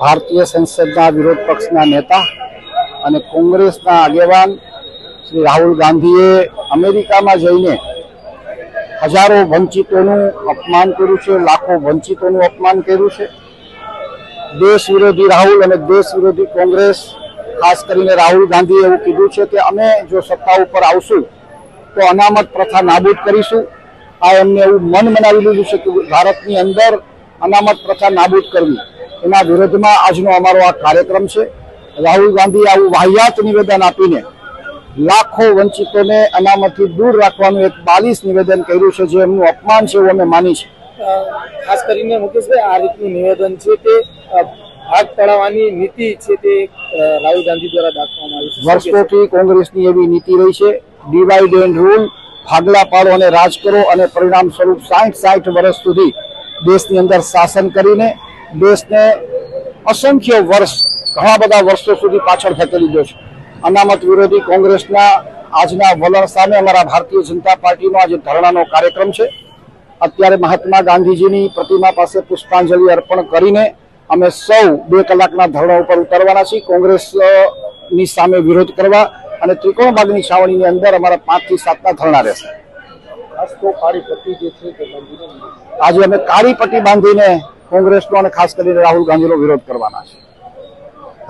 ભારતીય સંસદના વિરોધ પક્ષના નેતા અને કોંગ્રેસના આગેવાન શ્રી રાહુલ ગાંધીએ અમેરિકામાં જઈને હજારો વંચિતોનું અપમાન કર્યું છે, લાખો વંચિતોનું અપમાન કર્યું છે. દેશ વિરોધી રાહુલ અને દેશ વિરોધી કોંગ્રેસ, ખાસ કરીને રાહુલ ગાંધીએ એવું કીધું છે કે અમે જો સત્તા ઉપર આવશું તો અનામત પ્રથા નાબૂદ કરીશું. આ એમને એવું મન મનાવી લીધું છે કે ભારતની અંદર અનામત પ્રથા નાબૂદ કરવી. એના વિરોધમાં આજનો અમારો આ કાર્યક્રમ છે. રાહુલ ગાંધીએ આવું વાહિયાત નિવેદન આપીને લાખો વંચિતોને અનામતથી દૂર રાખવાનું એક બાલિશ નિવેદન કર્યું છે જે એમનું અપમાન છે એવું અમે માની છે ખાસ કરીને મુકેશભાઈ આ રીતનું નિવેદન છે તે ભાગ પડાવવાની નીતિ છે તે રાહુલ ગાંધી દ્વારા દાખવવામાં આવી છે. વર્ષોથી કોંગ્રેસની એવી નીતિ રહી છે. ડિવાઈડ એન્ડ રૂલ ભાગલા પાડો અને રાજ કરો અને પરિણામ સ્વરૂપ સાઠ સાઠ વર્ષ સુધી દેશની અંદર શાસન કરીને દેશને અસંખ્ય વર્ષ ઘણા બધા વર્ષો સુધી પાછળ ધકેલી દો છે. અનામત વિરોધી કોંગ્રેસના આજના વલણ સામે અમારા ભારતીય જનતા પાર્ટીનો આજે ધરણાનો કાર્યક્રમ છે. અત્યારે મહાત્મા ગાંધીજીની પ્રતિમા પાસે પુષ્પાંજલિ અર્પણ કરીને અમે સૌ બે કલાકના ધરણા ઉપર ઉતરવાના છીએ. કોંગ્રેસની સામે વિરોધ કરવા અને ત્રિકોણ બાગની છાવણીની અંદર અમારા પાંચથી સાતના ધરણા રહેશે. આજે અમે કાળી પટ્ટી બાંધીને કોંગ્રેસનો અને ખાસ કરીને રાહુલ ગાંધીનો વિરોધ કરવાના છે.